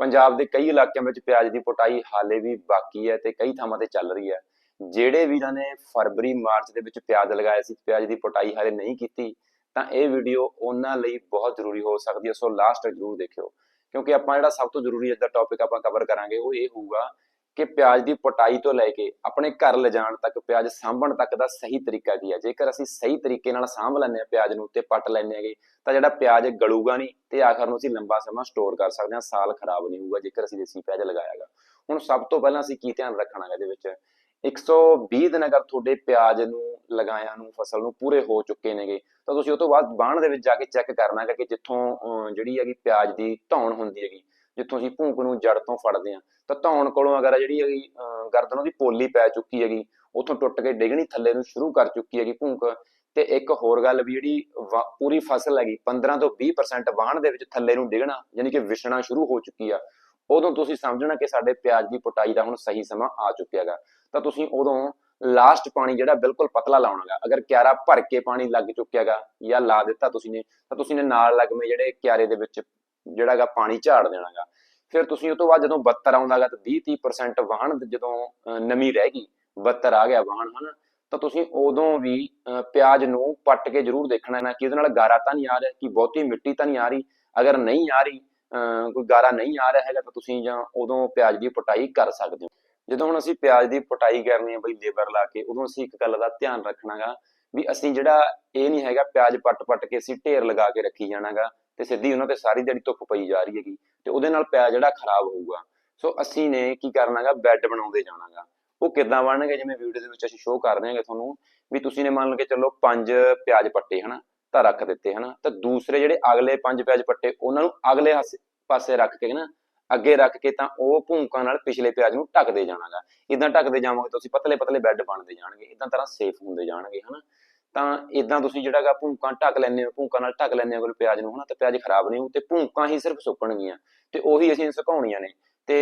ਪੰਜਾਬ ਦੇ ਕਈ ਇਲਾਕਿਆਂ ਵਿੱਚ ਪਿਆਜ਼ ਦੀ ਪਟਾਈ ਹਾਲੇ ਵੀ ਬਾਕੀ ਹੈ ਤੇ ਕਈ ਥਾਵਾਂ ਤੇ ਚੱਲ ਰਹੀ ਹੈ। ਜਿਹੜੇ ਵੀਰਾਂ ਨੇ ਫਰਵਰੀ, ਮਾਰਚ ਦੇ ਵਿੱਚ ਪਿਆਜ਼ ਲਗਾਇਆ ਸੀ, ਪਿਆਜ਼ ਦੀ ਪੁਟਾਈ ਹਾਲੇ ਨਹੀਂ ਕੀਤੀ, ਤਾਂ ਇਹ ਵੀਡੀਓ ਉਹਨਾਂ ਲਈ ਬਹੁਤ ਜ਼ਰੂਰੀ ਹੋ ਸਕਦੀ ਹੈ। ਸੋ ਲਾਸਟ ਜ਼ਰੂਰ ਦੇਖਿਓ, ਕਿਉਂਕਿ ਆਪਾਂ ਜਿਹੜਾ ਸਭ ਤੋਂ ਜ਼ਰੂਰੀ ਅੱਜ ਦਾ ਟੌਪਿਕ ਆਪਾਂ ਕਵਰ ਕਰਾਂਗੇ, ਉਹ ਇਹ ਹੋਊਗਾ ਕਿ ਪਿਆਜ਼ ਦੀ ਪਟਾਈ ਤੋਂ ਲੈ ਕੇ ਆਪਣੇ ਘਰ ਲਿਜਾਣ ਤੱਕ ਪਿਆਜ਼ ਸਾਂਭਣ ਤੱਕ ਦਾ ਸਹੀ ਤਰੀਕਾ ਕੀ ਹੈ? ਜੇਕਰ ਅਸੀਂ ਸਹੀ ਤਰੀਕੇ ਨਾਲ ਸਾਂਭ ਲੈਂਦੇ ਹਾਂ ਪਿਆਜ਼ ਨੂੰ ਤੇ ਪੱਟ ਲੈਂਦੇ ਹੈਗੇ ਤਾਂ ਜਿਹੜਾ ਪਿਆਜ਼ ਗਲੂਗਾ ਨਹੀਂ ਤੇ ਆਖਰ ਨੂੰ ਅਸੀਂ ਲੰਬਾ ਸਮਾਂ ਸਟੋਰ ਕਰ ਸਕਦੇ ਹਾਂ ਸਾਲ ਖਰਾਬ ਨਹੀਂ ਹੋਊਗਾ ਜੇਕਰ ਅਸੀਂ ਦੇਸੀ ਪਿਆਜ਼ ਲਗਾਇਆਗਾ। ਹੁਣ ਸਭ ਤੋਂ ਪਹਿਲਾਂ ਅਸੀਂ ਕੀ ਧਿਆਨ ਰੱਖਣਾ ਹੈ ਇਹਦੇ ਵਿੱਚ? 120 ਦਿਨ ਅਗਰ ਤੁਹਾਡੇ ਪਿਆਜ਼ ਨੂੰ ਲਗਾਇਆ ਨੂੰ ਫਸਲ ਨੂੰ ਪੂਰੇ ਹੋ ਚੁੱਕੇ ਨੇਗੇ ਤਾਂ ਤੁਸੀਂ ਉਹ ਤੋਂ ਬਾਅਦ ਬਾਣ ਦੇ ਵਿੱਚ ਜਾ ਕੇ ਚੈੱਕ ਕਰਨਾ ਹੈ ਕਿ ਜਿੱਥੋਂ ਅਹ, ਜਿਹੜੀ ਹੈਗੀ ਪਿਆਜ਼ ਦੀ ਧੌਣ ਹੁੰਦੀ ਹੈਗੀ ਜਿੱਥੋਂ ਅਸੀਂ ਭੂਕ ਨੂੰ ਜੜ ਤੋਂ ਫੜਦੇ ਹਾਂ ਤਾਂ ਧੌਣ ਕੋਲੋਂ ਅਗਰ ਜਿਹੜੀ ਹੈਗੀ ਗਰਦਨ ਉਹਦੀ ਪੋਲੀ ਪੈ ਚੁੱਕੀ ਹੈਗੀ, ਉੱਥੋਂ ਟੁੱਟ ਕੇ ਡਿੱਗਣੀ, ਥੱਲੇ ਨੂੰ ਸ਼ੁਰੂ ਕਰ ਚੁੱਕੀ ਹੈਗੀ ਭੂਕ। ਤੇ ਇੱਕ ਹੋਰ ਗੱਲ ਵੀ ਜਿਹੜੀ ਪੂਰੀ ਫਸਲ ਹੈਗੀ 15 ਤੋਂ 20% ਵਾਹਣ ਦੇ ਵਿੱਚ ਥੱਲੇ ਨੂੰ ਡਿੱਗਣਾ, ਯਾਨੀ ਕਿ ਵਿਛਣਾ ਸ਼ੁਰੂ ਹੋ ਚੁੱਕੀ ਆ। ਉਦੋਂ ਤੁਸੀਂ ਸਮਝਣਾ ਕਿ ਸਾਡੇ ਪਿਆਜ਼ ਦੀ ਪਟਾਈ ਦਾ ਹੁਣ ਸਹੀ ਸਮਾਂ ਆ ਚੁੱਕਿਆ ਹੈਗਾ। ਤਾਂ ਤੁਸੀਂ ਉਦੋਂ ਲਾਸਟ ਪਾਣੀ ਜਿਹੜਾ ਬਿਲਕੁਲ ਪਤਲਾ ਲਾਉਣਾਗਾ ਅਗਰ ਕਿਆਰਾ ਭਰ ਕੇ ਪਾਣੀ ਲੱਗ ਚੁੱਕਿਆਗਾ ਜਾਂ ਲਾ ਦਿੱਤਾ ਤੁਸੀਂ ਨੇ, ਤਾਂ ਤੁਸੀਂ ਨੇ ਨਾਲ ਲੱਗਵੇਂ ਜਿਹੜੇ ਕਿਆਰੇ ਦੇ ਵਿੱਚ ਜਿਹੜਾਗਾ ਪਾਣੀ ਝਾੜ ਦੇਣਾਗਾ। ਫਿਰ ਤੁਸੀਂ ਉਹ ਤੋਂ ਬਾਅਦ ਜਦੋਂ 72 ਆਉਂਦਾਗਾ ਤਾਂ 20-30% ਵਾਹਣ ਜਦੋਂ ਨਮੀ ਰਹਿ ਗਈ 72 ਆ ਗਿਆ ਵਾਹਣ ਹਨਾ? ਤਾਂ ਤੁਸੀਂ ਉਦੋਂ ਵੀ ਪਿਆਜ਼ ਨੂੰ ਪੱਟ ਕੇ ਜ਼ਰੂਰ ਦੇਖਣਾ ਨਾ ਕਿ ਉਹਦੇ ਨਾਲ ਗਾਰਾ ਤਾਂ ਨਹੀਂ ਆ ਰਿਹਾ ਕਿ ਬਹੁਤੀ ਮਿੱਟੀ ਤਾਂ ਨਹੀਂ ਆ ਰਹੀ। ਅਗਰ ਨਹੀਂ ਆ ਰਹੀ ਅਹ, ਕੋਈ ਗਾਰਾ ਨਹੀਂ ਆ ਰਿਹਾ ਹੈਗਾ ਤਾਂ ਤੁਸੀਂ ਜਾਂ ਉਦੋਂ ਪਿਆਜ਼ ਦੀ ਪਟਾਈ ਕਰ ਸਕਦੇ ਹੋ। ਜਦੋਂ ਹੁਣ ਅਸੀਂ ਪਿਆਜ਼ ਦੀ ਪਟਾਈ ਕਰਨੀ ਹੈ ਬਈ ਲੇਬਰ ਲਾ ਕੇ ਉਦੋਂ ਅਸੀਂ ਇੱਕ ਗੱਲ ਦਾ ਧਿਆਨ ਰੱਖਣਾਗਾ ਵੀ ਅਸੀਂ ਜਿਹੜਾ ਇਹ ਨਹੀਂ ਹੈਗਾ ਪਿਆਜ਼ ਪੱਟ-ਪੱਟ ਕੇ ਅਸੀਂ ਢੇਰ ਲਗਾ ਕੇ ਰੱਖੀ ਜਾਣਾਗਾ। ਤੇ ਸਿੱਧੀ ਉਹਨਾਂ ਤੇ ਸਾਰੀ ਦਿਹਾੜੀ ਧੁੱਪ ਪਈ ਜਾ ਰਹੀ ਹੈਗੀ ਤੇ ਉਹਦੇ ਨਾਲ ਪਿਆਜ਼ ਜਿਹੜਾ ਖਰਾਬ ਹੋਊਗਾ। ਸੋ ਅਸੀਂ ਨੇ ਕੀ ਕਰਨਾਗਾ ਬੈੱਡ ਬਣਾਉਂਦੇ ਜਾਣਾਗਾ। ਉਹ ਕਿੱਦਾਂ ਬਣਨਗੇ? ਜਿਵੇਂ ਵੀਡੀਓ ਦੇ ਵਿੱਚ ਅਸੀਂ ਸ਼ੋਅ ਕਰ ਦਿਆਂਗੇ ਤੁਹਾਨੂੰ ਵੀ ਤੁਸੀਂ ਨੇ ਮੰਨ ਕੇ ਚੱਲੋ ਪੰਜ ਪਿਆਜ਼ ਪੱਟੇ, ਹਨਾ, ਤਾਂ ਰੱਖ ਦਿੱਤੇ, ਹਨਾ। ਤਾਂ ਦੂਸਰੇ ਜਿਹੜੇ ਅਗਲੇ ਪੰਜ ਪਿਆਜ਼ ਪੱਟੇ, ਉਹਨਾਂ ਨੂੰ ਅਗਲੇ ਪਾਸੇ ਰੱਖ ਕੇ ਨਾ ਅੱਗੇ ਰੱਖ ਕੇ ਤਾਂ ਉਹ ਭੂੰਕਾਂ ਨਾਲ ਪਿਛਲੇ ਪਿਆਜ਼ ਨੂੰ ਢੱਕਦੇ ਜਾਣਾਗਾ। ਇਦਾਂ ਢੱਕਦੇ ਜਾਵੋਗੇ ਤੁਸੀਂ? ਪਤਲੇ ਪਤਲੇ ਬੈੱਡ ਬਣਦੇ ਜਾਣਗੇ। ਇਦਾਂ ਤਰ੍ਹਾਂ ਸੇਫ ਹੁੰਦੇ ਜਾਣਗੇ, ਹਨਾ। ਤਾਂ ਇਦਾਂ ਤੁਸੀਂ ਜਿਹੜਾਗਾ ਭੂੰਕਾਂ ਢੱਕ ਲੈਂਦੇ ਹੋ ਭੂੰਕਾਂ ਨਾਲ ਢੱਕ ਲੈਂਦੇ ਹੋ ਅਗਰ ਪਿਆਜ਼ ਨੂੰ ਹਨਾ ਤਾਂ ਪਿਆਜ਼ ਖਰਾਬ ਨਹੀਂ ਹੋਊ ਤੇ ਭੂੰਕਾਂ ਹੀ ਸਿਰਫ ਸੁੱਕਣਗੀਆਂ ਤੇ ਉਹੀ ਅਸੀਂ ਸੁਕਾਉਣੀਆਂ ਨੇ ਤੇ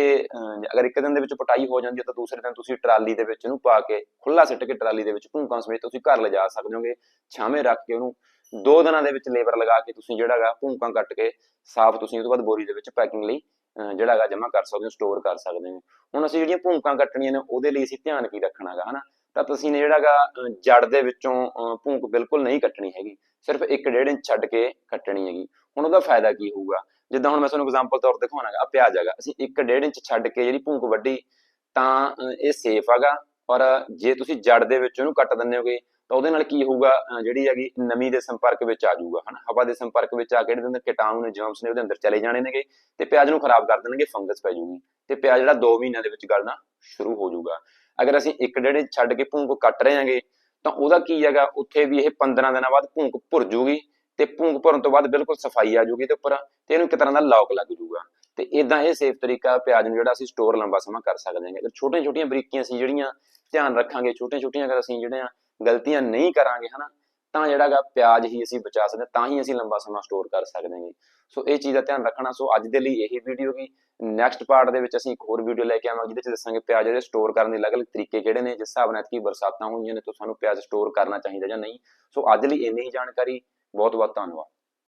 ਅਗਰ ਇੱਕ ਦਿਨ ਦੇ ਵਿੱਚ ਪਟਾਈ ਹੋ ਜਾਂਦੀ ਹੈ ਤਾਂ ਦੂਸਰੇ ਦਿਨ ਤੁਸੀਂ ਟਰਾਲੀ ਦੇ ਵਿੱਚ ਉਹਨੂੰ ਪਾ ਕੇ ਖੁੱਲਾ ਸਿੱਟ ਕੇ ਟਰਾਲੀ ਦੇ ਵਿੱਚ ਭੂੰਕਾਂ ਸਮੇਤ ਤੁਸੀਂ ਘਰ ਲਿਜਾ ਸਕਦੇ ਹੋਗੇ ਛਾਵੇਂ ਰੱਖ ਕੇ ਉਹਨੂੰ ਦੋ ਦਿਨਾਂ ਦੇ ਵਿੱਚ ਲੇਬਰ ਲਗਾ ਕੇ ਤੁਸੀਂ ਜਿਹੜਾਗਾ ਭੂੰਕਾਂ ਕੱਟ ਕੇ ਸਾਫ਼ ਤੁਸੀਂ ਉਹ ਤੋਂ ਬਾਅਦ ਬੋਰੀ ਦੇ ਵਿੱਚ ਪੈਕਿੰਗ ਲਈ ਅਹ, ਜਿਹੜਾਗਾ ਜਮ੍ਹਾਂ ਕਰ ਸਕਦੇ ਹੋ ਸਟੋਰ ਕਰ ਸਕਦੇ ਹੋ। ਹੁਣ ਅਸੀਂ ਜਿਹੜੀਆਂ ਭੂੰਕਾਂ ਕੱਟਣੀਆਂ ਨੇ ਉਹਦੇ ਲਈ ਅਸੀਂ ਧਿਆਨ ਕੀ ਰੱਖਣਾਗਾ ਹਨਾ? ਤਾਂ ਤੁਸੀਂ ਨੇ ਜਿਹੜਾਗਾ ਅਹ, ਜੜ ਦੇ ਵਿੱਚੋਂ ਅਹ, ਭੂੰਕ ਬਿਲਕੁਲ ਨਹੀਂ ਕੱਟਣੀ ਹੈਗੀ। ਸਿਰਫ 1.5 ਇੰਚ ਛੱਡ ਕੇ ਕੱਟਣੀ ਹੈਗੀ। ਹੁਣ ਉਹਦਾ ਫਾਇਦਾ ਕੀ ਹੋਊਗਾ? ਜਿੱਦਾਂ ਹੁਣ ਮੈਂ ਤੁਹਾਨੂੰ ਐਗਜ਼ਾਮਪਲ ਤੌਰ ਤੇ ਦਿਖਾਉਣਾਗਾ ਆ ਪਿਆਜ਼ ਹੈਗਾ। ਅਸੀਂ 1.5 ਇੰਚ ਛੱਡ ਕੇ ਜਿਹੜੀ ਭੂਕ ਵੱਢੀ ਤਾਂ ਇਹ ਸੇਫ ਹੈਗਾ। ਪਰ ਜੇ ਤੁਸੀਂ ਜੜ ਦੇ ਵਿੱਚ ਉਹਨੂੰ ਕੱਟ ਦਿੰਦੇ ਹੋਗੇ ਤਾਂ ਉਹਦੇ ਨਾਲ ਕੀ ਹੋਊਗਾ? ਜਿਹੜੀ ਹੈਗੀ ਨਮੀ ਦੇ ਸੰਪਰਕ ਵਿੱਚ ਆ ਜਾਊਗਾ ਹਨਾ? ਹਵਾ ਦੇ ਸੰਪਰਕ ਵਿੱਚ ਆ ਕੇ ਜਿਹੜੇ ਅੰਦਰ ਕੀਟਾਣੂ ਨੇ ਜਰਮਸ ਨੇ ਉਹਦੇ ਅੰਦਰ ਚਲੇ ਜਾਣੇ ਨੇਗੇ ਤੇ ਪਿਆਜ਼ ਨੂੰ ਖਰਾਬ ਕਰ ਦੇਣਗੇ ਫੰਗਸ ਪੈ ਜਾਊਗੀ। ਤੇ ਪਿਆਜ਼ ਜਿਹੜਾ 2 ਮਹੀਨਿਆਂ ਦੇ ਵਿੱਚ ਗਲਣਾ ਸ਼ੁਰੂ ਹੋ ਜਾਊਗਾ। ਅਗਰ ਅਸੀਂ ਇੱਕ ਡੇਢ ਛੱਡ ਕੇ ਭੂੰਕ ਕੱਟ ਰਹੇ ਹਾਂਗੇ, ਤਾਂ ਉਹਦਾ ਕੀ ਹੈਗਾ? ਉੱਥੇ ਵੀ ਇਹ 15 ਦਿਨਾਂ ਬਾਅਦ ਭੂੰਕ ਭੁਰ ਜੂਗੀ ਤੇ ਭੂੰਕ ਭਰਨ ਤੋਂ ਬਾਅਦ ਬਿਲਕੁਲ ਸਫ਼ਾਈ ਆ ਜੂਗੀ ਤੇ ਉੱਪਰ ਤੇ ਇਹਨੂੰ ਇੱਕ ਤਰ੍ਹਾਂ ਦਾ ਲੌਕ ਲੱਗ ਜੂਗਾ ਤੇ ਇਦਾਂ ਇਹ ਸੇਫ ਤਰੀਕਾ ਪਿਆਜ਼ ਨੂੰ ਜਿਹੜਾ ਅਸੀਂ ਸਟੋਰ ਲੰਬਾ ਸਮਾਂ ਕਰ ਸਕਦੇ ਹਾਂ ਅਗਰ ਛੋਟੀਆਂ ਛੋਟੀਆਂ ਬਰੀਕੀਆਂ ਅਸੀਂ ਜਿਹੜੀਆਂ ਧਿਆਨ ਰੱਖਾਂਗੇ ਛੋਟੀਆਂ ਛੋਟੀਆਂ ਅਗਰ ਅਸੀਂ ਜਿਹੜੀਆਂ ਗਲਤੀਆਂ ਨਹੀਂ ਕਰਾਂਗੇ, ਹਨਾ ਤਾਂ ਜਿਹੜਾਗਾ ਪਿਆਜ਼ ਹੀ ਅਸੀਂ ਬਚਾ ਸਕਦੇ ਹਾਂ, ਤਾਂ ਹੀ ਅਸੀਂ ਲੰਬਾ ਸਮਾਂ ਸਟੋਰ ਕਰ ਸਕਦੇ ਹਾਂ ਸੋ ਇਹ ਚੀਜ਼ ਦਾ ਧਿਆਨ ਰੱਖਣਾ। ਸੋ ਅੱਜ ਦੇ ਲਈ ਇਹ ਵੀਡੀਓ ਗੀ। ਨੈਕਸਟ ਪਾਰਟ ਦੇ ਵਿੱਚ ਅਸੀਂ ਇੱਕ ਹੋਰ ਵੀਡੀਓ ਲੈ ਕੇ ਆਵਾਂਗੇ ਜਿਹਦੇ ਵਿੱਚ ਦੱਸਾਂਗੇ ਪਿਆਜ਼ ਦੇ ਸਟੋਰ ਕਰਨ ਦੇ ਅਲੱਗ-ਅਲੱਗ ਤਰੀਕੇ ਕਿਹੜੇ ਨੇ ਜਿਸ ਹਿਸਾਬ ਨਾਲ ਕੀ ਬਰਸਾਤਾਂ ਹੋਈਆਂ ਨੇ ਤਾਂ ਸਾਨੂੰ ਪਿਆਜ਼ ਸਟੋਰ ਕਰਨਾ ਚਾਹੀਦਾ ਜਾਂ ਨਹੀਂ। ਸੋ ਅੱਜ ਲਈ ਇੰਨੀ ਹੀ ਜਾਣਕਾਰੀ। ਬਹੁਤ ਬਹੁਤ ਧੰਨਵਾਦ।